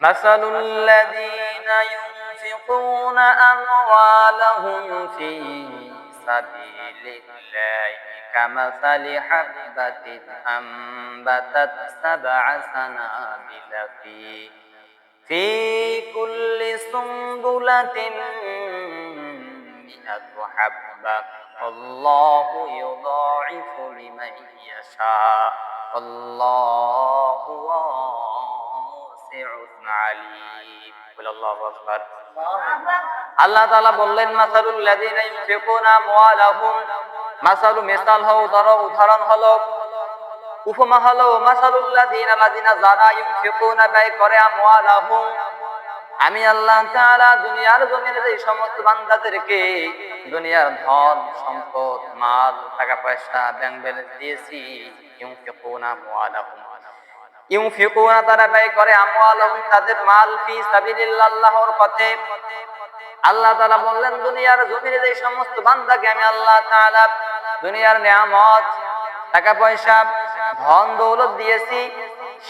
مثل الذين ينفقون أموالهم في سبيل الله كمثل حبة أنبتت سبع سنابل في في كل سنبلة مئة حبة. والله يضاعف لمن يشاء. والله আমি আল্লাহ দুনিয়ার জমিনের এই সমস্ত বান্দাদেরকে দুনিয়ার ধন, সম্পদ, মাল টাকা পয়সা ব্যাংক ব্যালেন্স দিয়েছি ইউনফিকুনা তারা ব্যয় করে, আমওয়ালাহুম তাদের মাল ফি সাবিলিল্লাহ আল্লাহর পথে। আল্লাহ তাআলা বললেন, দুনিয়ার জমিনে যে সমস্ত বান্দাকে আমি আল্লাহ তাআলা দুনিয়ার নিয়ামত টাকা পয়সা ধন দৌলত দিয়েছি,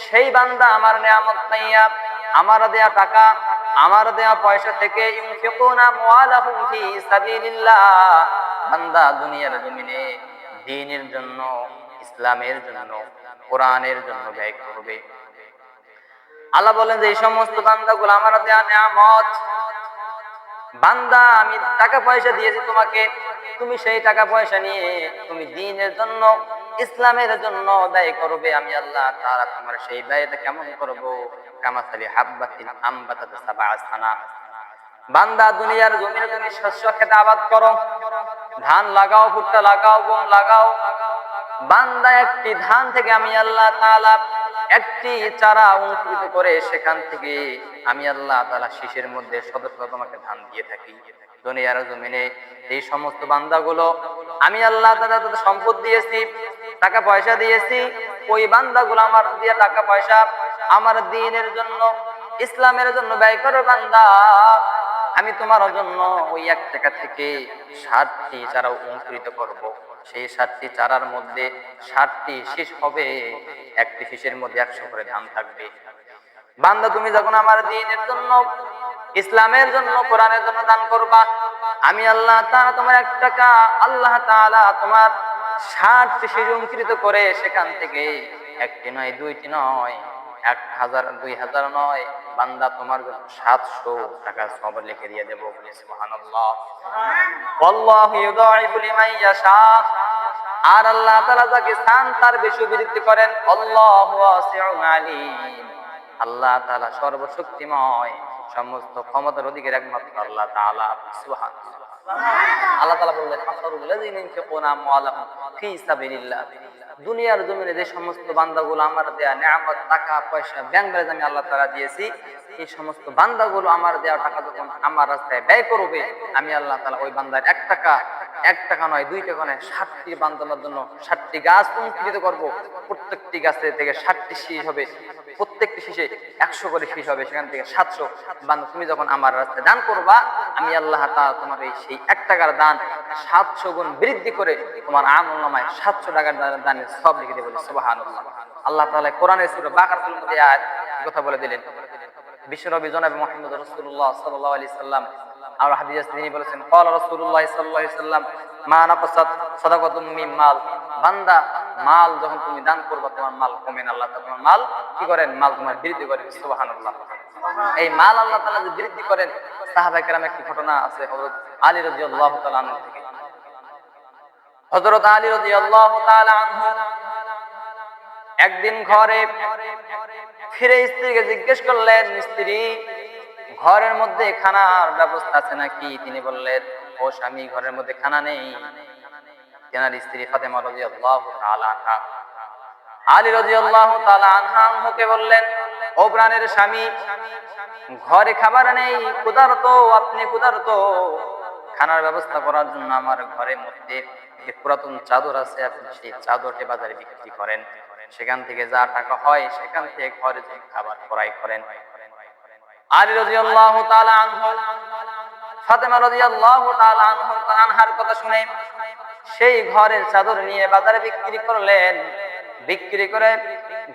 সেই বান্দা আমার নিয়ামত পাইয়া আমার দেয়া টাকা, আমার দেয়া পয়সা থেকে ইউনফিকুনা আমওয়ালাহুম ফি সাবিলিল্লাহ, বান্দা দুনিয়ার জমিনে দ্বীনের জন্য ইসলামের জন্য, কোরআনের জন্য ব্যয় করবে। আল্লাহ বলেন যে, এই সমস্ত বান্দাগুলো আমার দেয়া নিয়ামত বান্দা, আমি টাকা পয়সা দিয়েছি তোমাকে, তুমি সেই টাকা পয়সা নিয়ে তুমি দিনের জন্য, ইসলামের জন্য ব্যয় করবে। আমি আল্লাহ তাআলা তোমার সেই ব্যয়টা কেমন করব? কামাসালি হাব্বাতিন আমবাতাত সাবা সানা। বান্দা, দুনিয়ার জমিনে তুমি শস্য খেতে আবাদ করো। ধান লাগাও, ভুট্টা লাগাও, গম লাগাও বান্দা একটি ধান থেকে আমি আল্লাহ তাআলা একটি চারা অঙ্কুরিত করে সেখান থেকে আমি আল্লাহ তাআলা শীষের মধ্যে শত তোমাকে ধান দিয়ে থাকি দুনিয়ার জমিনে এই সমস্ত বান্দাগুলো আমি আল্লাহ তাআলা তাদের সম্পদ দিয়েছি, টাকা পয়সা দিয়েছি, ওই বান্দাগুলো আমার দিয়ে টাকা পয়সা আমার দিনের জন্য, ইসলামের জন্য ব্যয় করে বান্দা আমি তোমার জন্য ওই এক টাকা থেকে ষাটটি চারা অঙ্কুরিত করব। সেই ষাটটি চারার মধ্যে ষাটটি শীষ হবে একটি শীষের মধ্যে একশো করে ধান থাকবে। বান্দা তুমি যখন আমার দিনের জন্য ইসলামের জন্য কোরআনের জন্য দান করবা আমি আল্লাহ তাআলা তোমার এক টাকা আল্লাহ তাআলা তোমার ষাটটি শীষ অঙ্কুরিত করে সেখান থেকে একটি নয় দুইটি নয় এক হাজার দুই হাজার নয় বান্দা তোমার জন্য সাতশো টাকা সব লিখে দিয়ে দেবো সুবহানাল্লাহ। আল্লাহু আর আল্লাহ তাআলা যাকে চান তার বেশি বৃদ্ধি করেন, আল্লাহু তাআলা সর্বশক্তিময়, সমস্ত ক্ষমতার অধিকের একমাত্র আল্লাহ তাআলা। আল্লাহ তালা বললেন আমওয়ালাহুম ফি সাবিলিল্লাহ। দুনিয়ার জমিনে যে সমস্ত বান্দাগুলো আমার দেয়া নেয়ামত, টাকা, পয়সা, ব্যাংক ব্যালেন্স আমি আল্লাহ তারা দিয়েছি, এই সমস্ত বান্দাগুলো আমার দেওয়া টাকা যখন আমার রাস্তায় ব্যয় করবে, আমি আল্লাহ তালা ওই বান্দার এক টাকা এক টাকা নয়, দুই টাকা নয়, ষাটটি বান্দানোর জন্য ষাটটি গাছ অঙ্কুরিত করব। প্রত্যেকটি গাছের থেকে ষাটটি শীষ হবে। প্রত্যেকটি শীষে একশো করে শীষ হবে, সেখান থেকে সাতশো বান্ধব তুমি যখন আমার রাস্তায় দান করবা, আমি আল্লাহ তা তোমার এই সেই এক টাকার দান সাতশো গুণ বৃদ্ধি করে তোমার আমল নামায় সাতশো টাকার দান- দানের সব লিখে দেবে সুবহানাল্লাহ। আল্লাহ তাআলা কোরআনের সূরা এই কথা বলে দিলেন। বিশ্বনবী জনাব মোহাম্মদ রসুল্লাহ সাল্লাহ আলি সাল্লাম আর হাদিস তিনি বলেছেন, কল রসুল্লাহ সাল্লাহ সাল্লাম, মা মাল। বান্দা, মাল যখন তুমি দান করবা, তোমার মাল আল্লাহ তোমার মাল কি করেন? মাল তোমার বৃদ্ধি এই মাল আল্লাহ যে বৃদ্ধি করেন কেরাম একটি ঘটনা আছে হযরত আলী রাদিয়াল্লাহু তাআলা আনহু থেকে। হযরত আলী রাদিয়াল্লাহু আনহু একদিন ঘরে ফিরে স্ত্রীকে জিজ্ঞেস করলেন, স্ত্রী ঘরের মধ্যে খানার ব্যবস্থা আছে নাকি? তিনি বললেন, ও স্বামী, ঘরের মধ্যে খানা নেই। তেনার স্ত্রী ফাতেমা রাদিয়াল্লাহু তাআলা আনহা। আলী তাআলা আনহা আনহুকে বললেন, ও প্রাণের স্বামী, ঘরে খাবার নেই, ক্ষুধার্ত, আপনি ক্ষুধার্ত। খানার ব্যবস্থা করার জন্য আমার ঘরের মধ্যে পুরাতন চাদর আছে, আপনি সেই চাদরটি বাজারে বিক্রি করেন। সেখান থেকে যা টাকা হয়, সেখান থেকে ঘরে খাবার ক্রয় করেন। আলী তাআলা আনহু, ফাতেমা রাদিয়াল্লাহু তাআলা আনহু আনহার কথা শুনে সেই ঘরের চাদর নিয়ে বাজারে বিক্রি করলেন। বিক্রি করে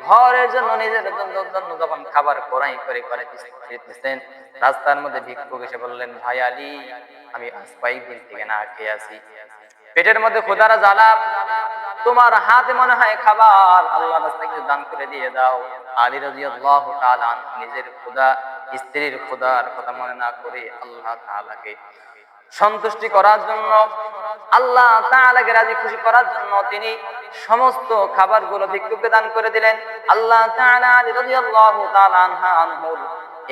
ঘরের জন্য নিজের জন্য যখন খাবার কোরাই করে করে রাস্তার মধ্যে ভিক্ষুক এসে বললেন, ভাই আলী, আমি আজ কয়েকদিন থেকে না খেয়ে আছি। পেটের মধ্যে খোদারা জ্বালা। তোমার হাতে মনে হয় খাবার, আল্লাহ রাস্তায় দান করে দিয়ে দাও। আলী রাদিয়াল্লাহু তাআলা নিজের খোদা, স্ত্রীর খোদার কথা মনে না করে আল্লাহ তাআলাকে সন্তুষ্টি করার জন্য, আল্লাহ তাআলাকে রাজি খুশি করার জন্য তিনি সমস্ত খাবারগুলো ভিক্ষুককে দান করে দিলেন। আল্লাহ তাআলা আলী রাদিয়াল্লাহু তাআলা আনহা আনহুর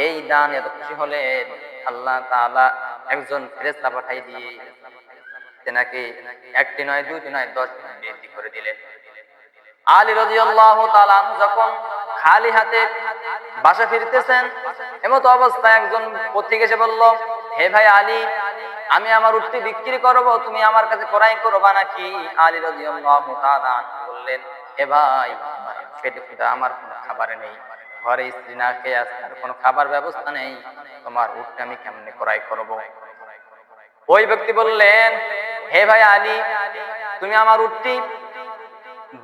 এই দান এত খুশি হলেন। আল্লাহ তাআলা একজন ফেরেশতা পাঠাই দিয়ে তেনাকে একটি নয়, দুইটি নয়, দশটি বৃদ্ধি করে দিলেন। আলী রাদিয়াল্লাহু তাআলা যখন খালি হাতে বাসা ফিরতেছেন। এমত অবস্থায় একজন পথিক এসে বলল, হে ভাই আলী, আমি আমার উঠতি বিক্রি করব, তুমি আমার কাছে ক্রয় করবা নাকি? আলী তাআলা বললেন, হে ভাই পেটে ক্ষুধা, আমার কোনো খাবার নেই। ঘরে স্ত্রী না খেয়ে আছে আর কোনো খাবার ব্যবস্থা নেই। তোমার উঠতে আমি কেমনে ক্রয় করব? ওই ব্যক্তি বললেন, হে ভাই আলী, তুমি আমার উঠতি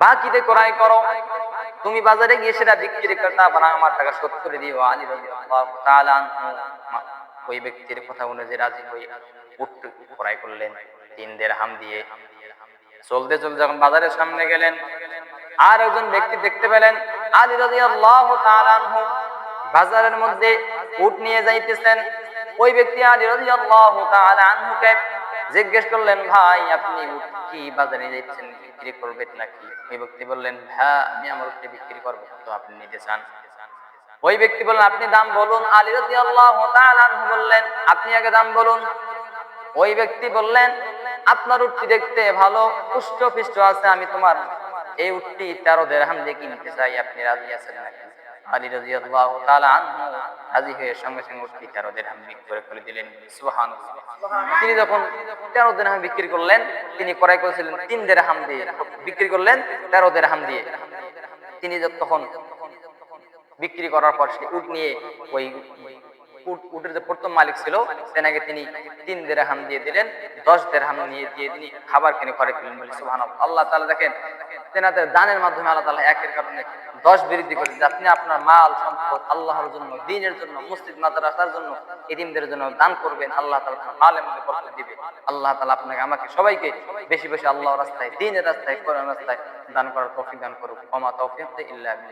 বাকিতে ক্রয় করো। তুমি বাজারে গিয়ে সেটা বিক্রি করতে পারো আমার টাকা শোধ করে দিও। আলী ওই ব্যক্তির কথা অনুযায়ী রাজি হয়ে উট ক্রয় করলেন। তিন হাম দিয়ে চলতে চলতে যখন বাজারের সামনে গেলেন, আর একজন ব্যক্তি দেখতে পেলেন আলী তাআলা আনহু বাজারের মধ্যে উট নিয়ে যাইতেছেন। ওই ব্যক্তি আলী রাদিয়াল্লাহু তাআলা আনহুকে জিজ্ঞেস করলেন, ভাই, আপনি কি বাজারে যাইতেছেন বিক্রি করবেন নাকি? ওই ব্যক্তি বললেন হ্যাঁ আমি আমার উটটি বিক্রি করব, তো আপনি নিতে চান? ওই ব্যক্তি বললেন, আপনি দাম বলুন। আলী তাআলা আনহু বললেন, আপনি আগে দাম বলুন। ওই ব্যক্তি বললেন, আপনার উটটি দেখতে ভালো, পুষ্ট, পিষ্ট আছে, আমি তোমার এই উটটি তেরো দেড়হাম দিয়ে কিনতে চাই, আপনি রাজি আছেন নাকি? আলী রাদিয়াল্লাহু তাআলা আনহু রাজি হয়ে সঙ্গে সঙ্গে তেরো বিক্রি করে দিলেন। সুবহানাল্লাহ। তিনি যখন তেরো বিক্রি করলেন, তিনি ক্রয় করেছিলেন তিন দিয়ে। বিক্রি করলেন তেরো দিয়ে। তিনি তখন বিক্রি করার পর সে উট নিয়ে ওই উট, উটের যে প্রথম মালিক ছিল তেনাকে তিনি তিন দেড়হাম দিয়ে দিলেন, দশ দেড়হাম নিয়ে দিয়ে তিনি খাবার কিনে ঘরে কিনলেন বলে সুবহান আল্লাহ তালা দেখেন, তেনাদের দানের মাধ্যমে আল্লাহ তাআলা একের কারণে দশ বৃদ্ধি করে দিয়েছে। আপনি আপনার মাল, সম্পদ আল্লাহর জন্য, দিনের জন্য, মসজিদ, মাদ্রাসার জন্য এদিনদের জন্য দান করবেন, আল্লাহ তালা আপনার মাল মধ্যে বরকত দিবে আল্লাহ তালা আপনাকে, আমাকে সবাইকে বেশি বেশি আল্লাহর রাস্তায়, দিনের রাস্তায় কোরআন রাস্তায় দান করার তৌফিক দান করুক অমা তৌফিক ইল্লা